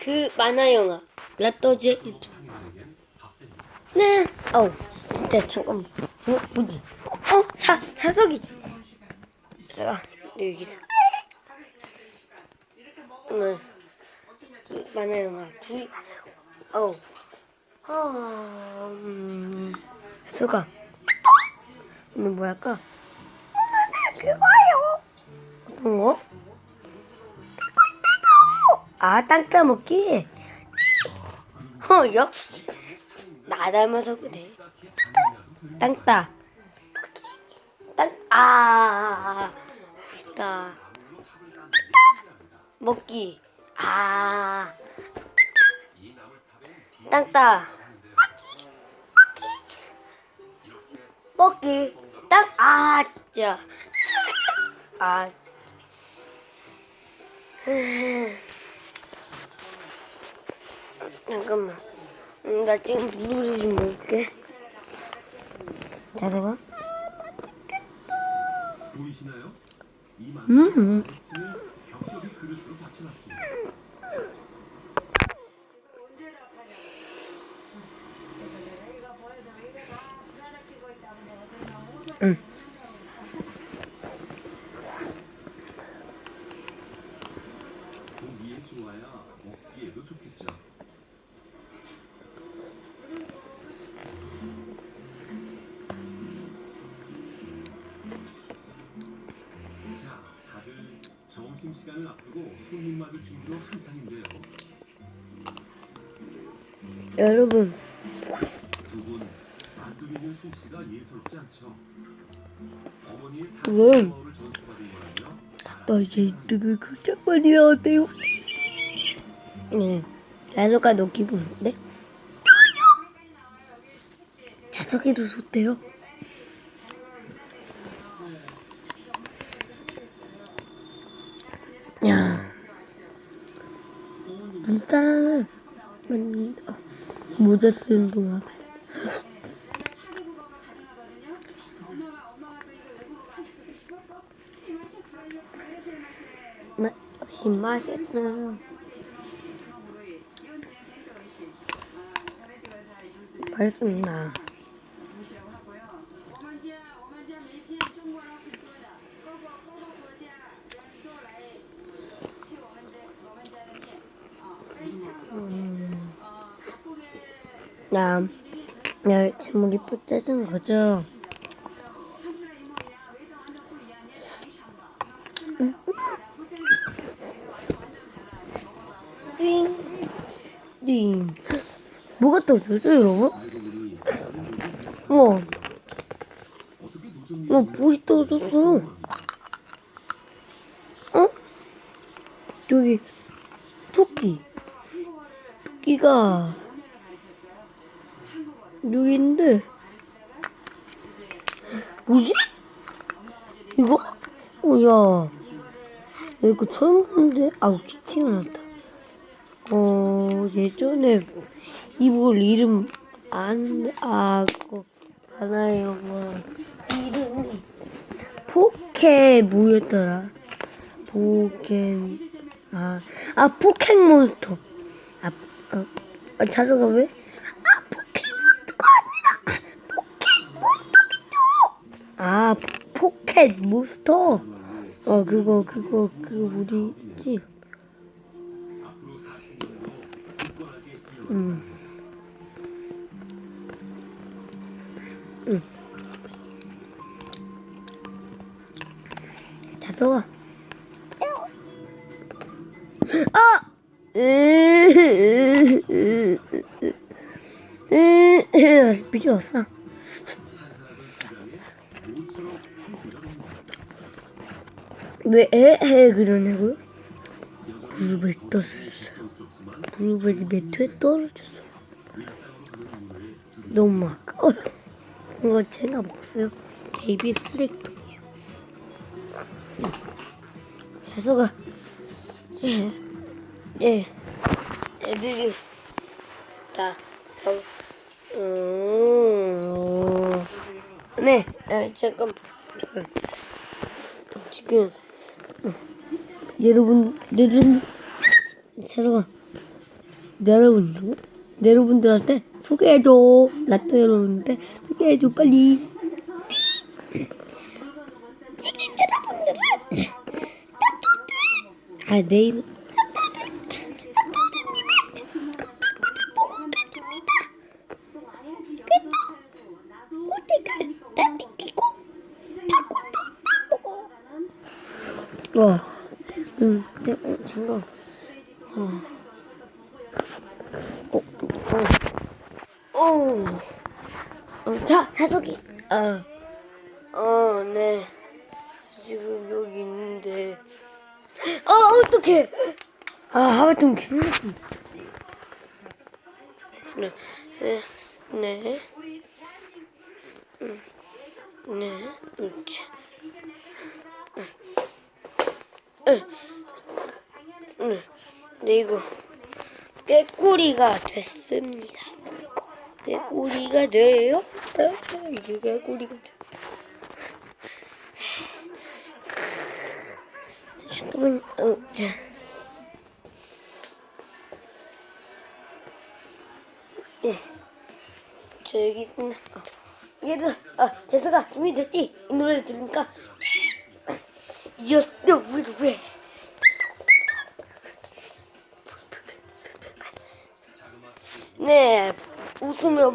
그 만화 영화 랍더즈의 유튜브. 네. 어우 진짜 잠깐만. 어 뭐지? 어 사 사석이. 제가 여기 있어. 네. 그 만화 영화 가세요. 어우. 아 음. 수가. 오늘 뭐 할까? 그거요. 어떤 거? 아, 땅 따먹기? 어, 역시. 나 닮아서 그래. 땅 따. 땅, 아, 따. 먹기. 아. 땅 따. 먹기. 땅, 아, 진짜. 아. 잠깐만. 음, 나 지금 물을 좀 먹을게. 잘해봐. 보이시나요? 음. 응. 시간을 앞두고 손님 맞을 준비로 한창인데요. 여러분, 두분 만두리는 솜씨가 예사롭지 않죠. 어머니의 왜? 사랑을 전수받은 거라며 나 이제 뜨거 그짝만이 나왔대요. 네. 라노가 너 기분 어때? 자석이도 섰대요. 야, 눈사람은 만 어, 모자 쓰는 동안 맛 역시 맛있어요. 맛있습니다. 야, 야, 재물이 뽀짜진 거죠? 띵, 띵. 뭐가 떨어졌어, 여러분? 알고 보니 우와, 어떻게 노정리 어, 볼이 떨어졌어. 어? 여기, 토끼. 토끼가, 여기 있는데, 뭐지? 이거? 어, 야. 이거 처음 보는데? 아우, 키티가 났다. 어, 예전에 이볼 이름 안, 아, 그거, 하나요, 뭐, 이름이, 포켓, 뭐였더라? 포켓, 아, 아, 포켓몬스터. 아, 어, 아, 자석아 왜? 아, 포켓몬스터가 아니라, 포켓몬스터겠죠? 아, 포켓몬스터? 어, 그거, 그거, 그거 우리 집. 앞으로 40년도 굳건하게 이어가 음. 응. 자석아. 아! 삐졌어. 왜애 그러냐고요? 블루베리 떨어졌어. 블루베리 매트에 떨어졌어. 너무 아까워요. 이거 제가 먹었어요. 데이비 쓰레기통이에요. 자석아, 예, 예, 애들이 다, 다, 음, 네, 아, 잠깐, 저, 지금, 음, 여러분, 여러분, 자석아, 여러분, 여러분들한테 소개해줘. 라떼 여러분한테 소개해줘, 빨리. 여러분들은 아, 내일. 와, 음, 저, 어. 어. 어, 어. 어. 어, 자, 자석이. 아, 어, 네. 지금 여기 있는데. 어, 어떡해. 아, 하마통 길렀습니다. 네, 네, 네. 음, 네, 이렇게. 응. 응. 네, 이거 깨꼬리가 됐습니다. 깨꼬리가 돼요? 네, 네, 이게 깨꼬리가 돼. 잠깐만, 어, 자. 예. 저 여기 있습니다. 어. 얘들아, 아, 재수가 준비됐지? 이 노래 들으니까. Just the regret. 네, 웃으며.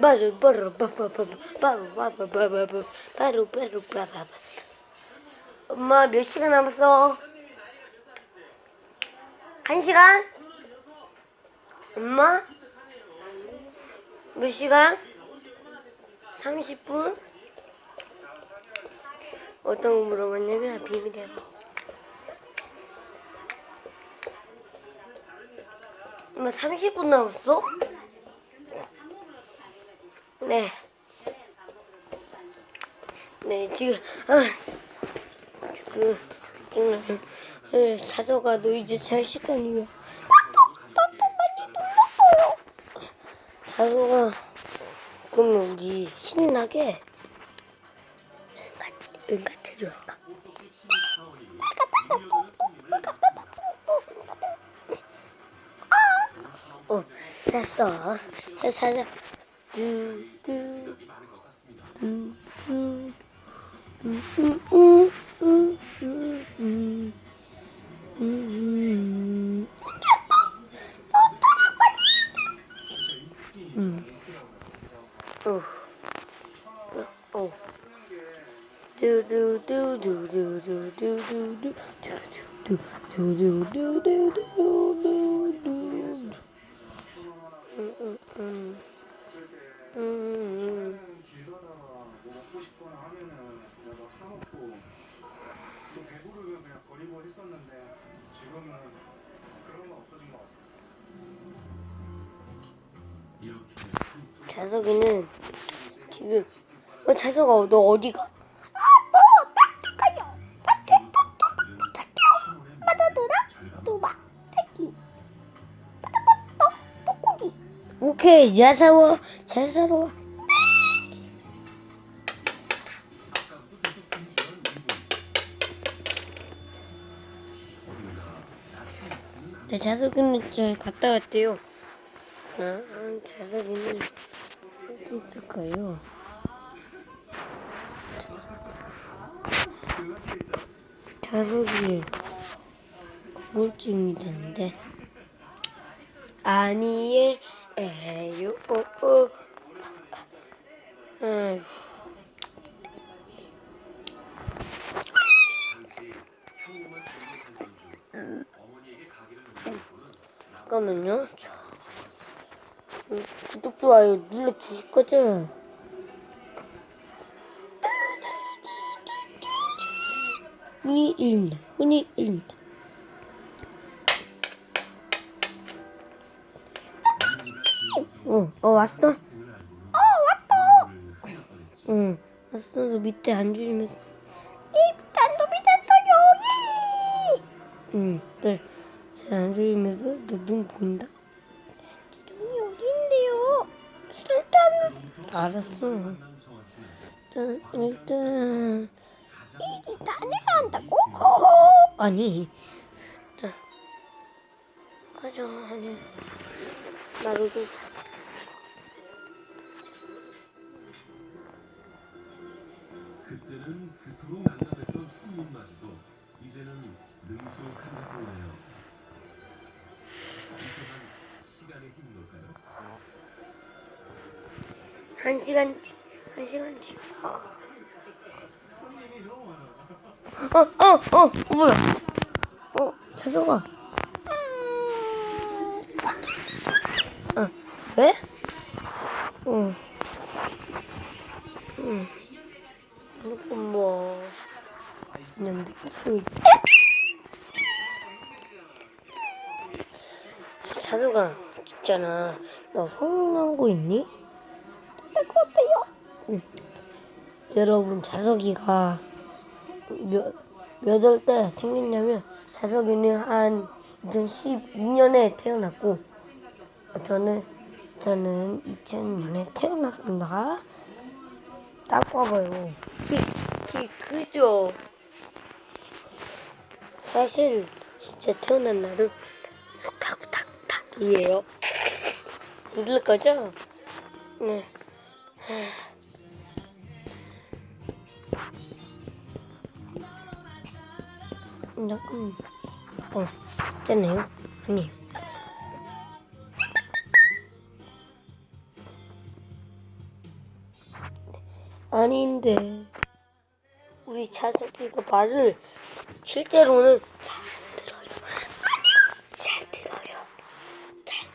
바로 바로 바로 바로 바로 바로 바로 바로 바로 바로 엄마 몇 시간 남았어? 한 시간? 엄마? 몇 시간? 30분? 어떤 거 물어봤냐면 비밀이에요. 엄마 30분 남았어? 네. 네, 지금, 아, 지금, 지금, 예, 자서가 너 이제 잘 시간이야. 자서가, 그러면 우리 신나게 찾았어. 저 찾아. 뚜뚜. 음, 음, 음, 음, 음. 자석이는 지금 어 자석아 너 어디가? 아또 밭에 가요. 밭에 또또또 탈게요. 바다더라 또마 탈기. 바다바다 또꼬리. 오케이 야사워 네. 자사로. 자석이는 좀 갔다 왔대요. 아, 아 자석이는. 어디 있을까요? 자르기 궁금증이 되는데 아니에요 오, 오. 어, 어. 잠깐만요. 구독 좋아요 눌러 주실 거죠? 문이 열립니다 문이 열립니다 어, 어 왔어? 응, 왔어. 저 밑에 앉으면서 밑에 떠요. 예. 응, 네. 잘 앉으면서 너 눈 보인다. 알았어. 씨는 일단 일단 아니 자 가자 아니 나도 좀 자. 그때는 그토록 난감했던 손님마저도 이제는 능숙하게 보네요. 이동한 시간의 힘일까요? 한 시간 뒤, 한 시간 뒤. 어, 어, 어, 어, 뭐야? 어, 찾아가. 어, 왜? 어, 응. 그리고 뭐, 그냥 느낌이. 자두가 있잖아. 너 서운한 거 있니? 될 것 같아요. 응. 여러분 자석이가 몇, 몇월 때 생겼냐면 자석이는 한 2012년에 태어났고 저는 저는 2000년에 태어났습니다. 딱 봐봐요. 키, 키 크죠? 사실 진짜 태어난 날은 탁탁탁탁이에요. 읽을 거죠? 네. 조금 어 있잖아요. 아니 아닌데. 우리 자석이가 말을 실제로는 잘 안 들어요. 잘 들어요. 잘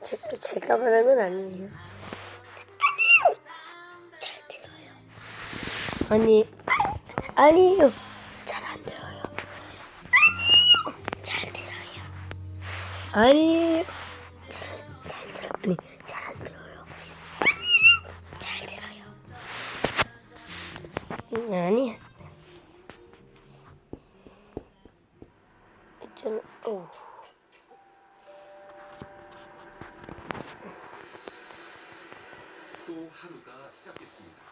제가, 제가 말한 건 아니에요 아니 아니에요. 잘 안 들어요. 잘 들어요. 아니에요. 잘 들어 아니 잘 안 들어요. 잘 들어요. 음, 아니. 있잖아 어 또 하루가 시작됐습니다.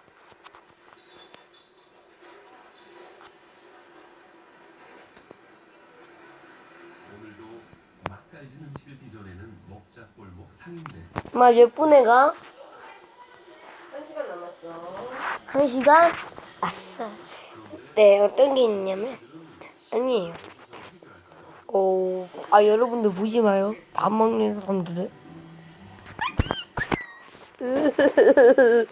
오늘도 맛깔진 음식을 빚어내는 먹자골목 상인들. 마몇 분에 가? 한 시간 남았어. 한 시간? 아싸. 네, 어떤 게 있냐면, 아니에요. 오, 아, 여러분들 보지 마요. 밥 먹는 사람들은.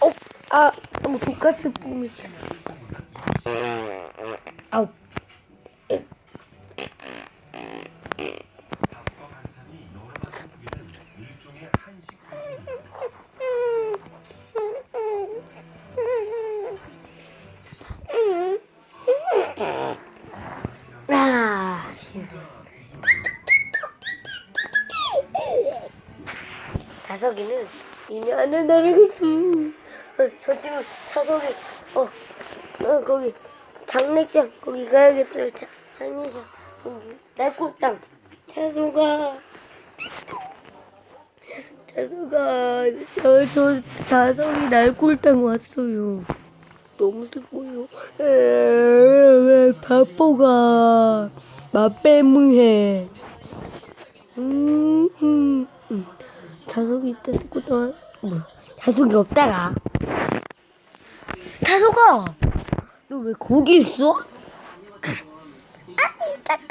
어, 아, 너무 돈가스 뿜이 싫 안에 나르겠어. 어, 저 지금 차석이, 어, 어, 거기, 장례장, 거기 가야겠어요. 자, 장례장, 거기, 날꽃땅. 차석아. 차석아, 저, 저, 자석이 날골당 왔어요. 너무 슬퍼요. 에, 왜 바보가 맛배무해. 음, 음, 음. 자석이 있다 듣고 나 뭐? 자석이 없다가. 자석아, 너 왜 거기 있어? 아니 잠깐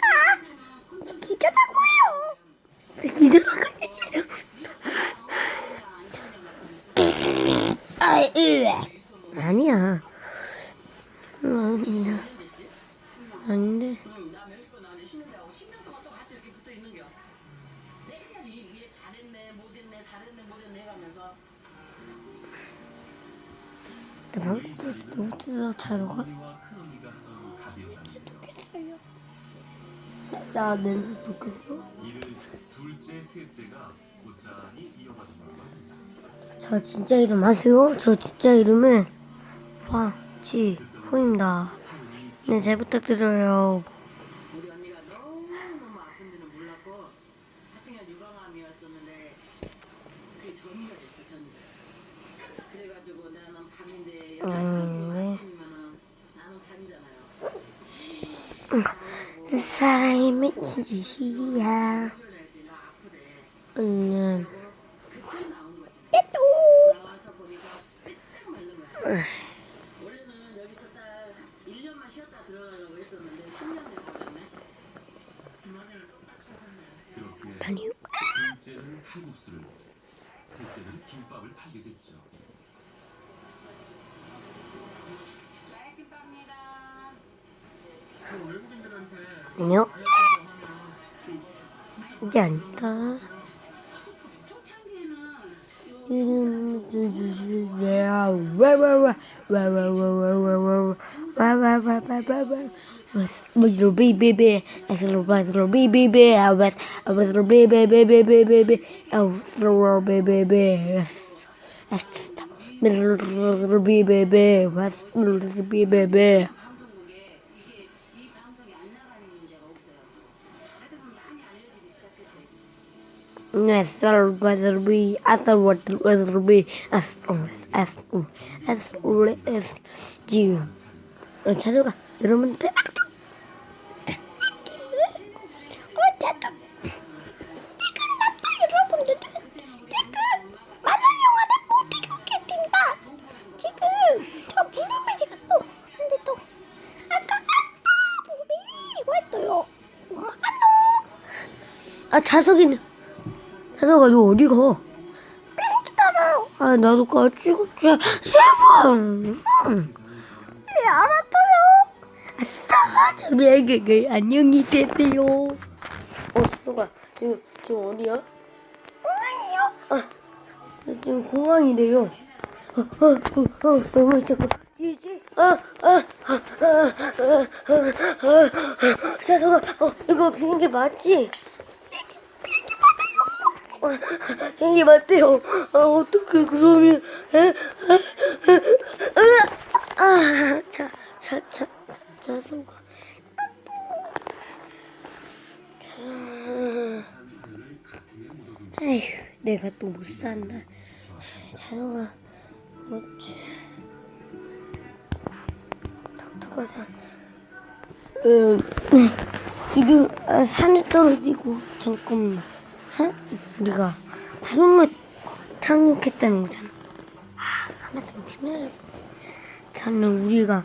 기절하고요. 기절하고. 아, 으. 아니야. 저 진짜 이름 아세요? 저 진짜 이름은 화지호입니다. 네, 잘 부탁드려요. 음, 네. 사랑이 미친 짓이야. 음, 나와서 보니까 빼짝 마른 거야. 원래는 여기서 딱 1년만 쉬었다 들어가려고 했었는데 10년을 받았네. 그렇게 아니요. 둘째는 칼국수를, 셋째는 김밥을 팔게 됐죠. 아니요. 이제 아니다. Little baby as a little little baby was I was little baby baby baby baby was little baby baby little baby baby was little baby baby a what whether be as as as as you. 어, 자두가 여러분들 어, 자두. 지금 나도 여러분들 지금 만화 영화를 못 이렇게 뛴다. 지금 저 블루베리가 또 근데 또 아까 블루베리가 했어요. 와, 안녕. 아 자석이는 자석아 너 어디 가? 아 나도 같이 가자 제발. 응. 네 알았어요. 아싸 저 비행기 안녕히 계세요. 어 자석아 지금 지금 어디야? 공항이요. 아나 지금 공항이래요. 어, 어, 어, 어, 너무 자꾸 지지. 아, 아, 아, 아, 아, 아, 아, 자석아, 어, 이거 비행기 맞지? 어, 비행기 맞대요. 아, 어떡해, 그러면. 에? 아, 아, 자, 자, 자, 자, 자석아. 에휴, 내가 또 못 산다. 어째. 덕덕하사. 음, 지금 아, 산에 떨어지고 잠깐만 산 우리가 구름을 착륙했다는 거잖아. 아 하나 좀 피면 저는 우리가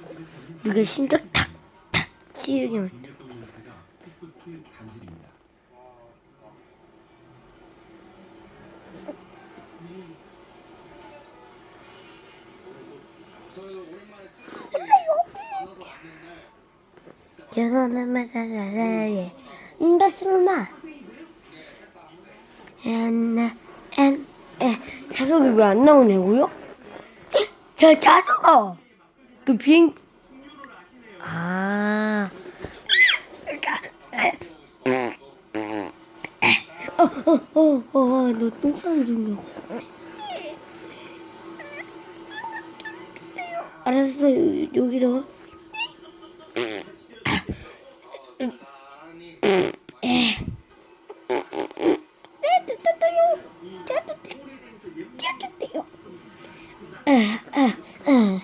우리가 심장 탁탁 연세가 코끝이 단질입니다. 여러분마다라라예. 인바스로마 엔엔에 자석이 왜 안 나오냐고요? 저 자석아! 그 비행 아. 어 어 어 어 너 똥싸는 중이야 알았어 여기로 네, 됐다요. 됐다. 됐대요. 아, 아, 아,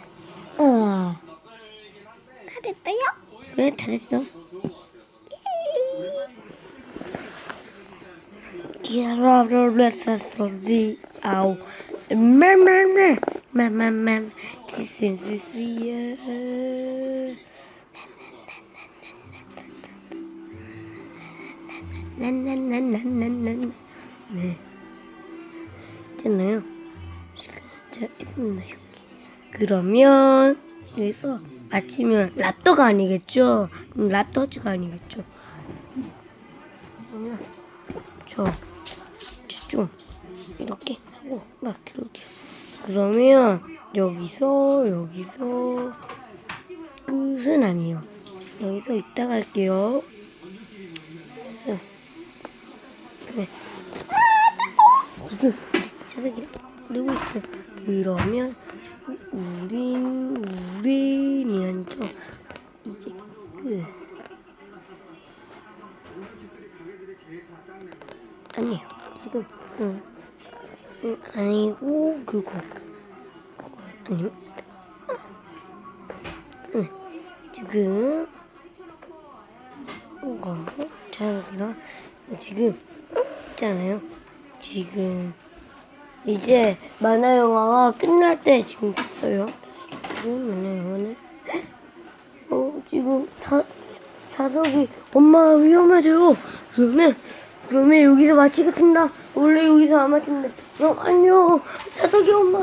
자 있습니다. 여기 그러면 여기서 맞히면 랍터가 아니겠죠? 음, 랍터즈가 아니겠죠? 그러면 저 좀 이렇게 하고 막 이렇게. 그러면 여기서 여기서 끝은 아니에요. 여기서 이따 갈게요. 네. 지금 자석이 그리고 있어요. 그러면 우린 우린이한테 이제 끝. 아니에요. 지금 응, 응 아니고 그거 그거 아니요. 응 지금 거 자석이랑 지금 있잖아요. 지금 이제 만화 영화가 끝날 때 지금 됐어요. 만화 영화는 어 지금 자 자석이 엄마가 위험해져요. 그러면 그러면 여기서 마치겠습니다. 원래 여기서 안 마치는데 형 안녕 자석이 엄마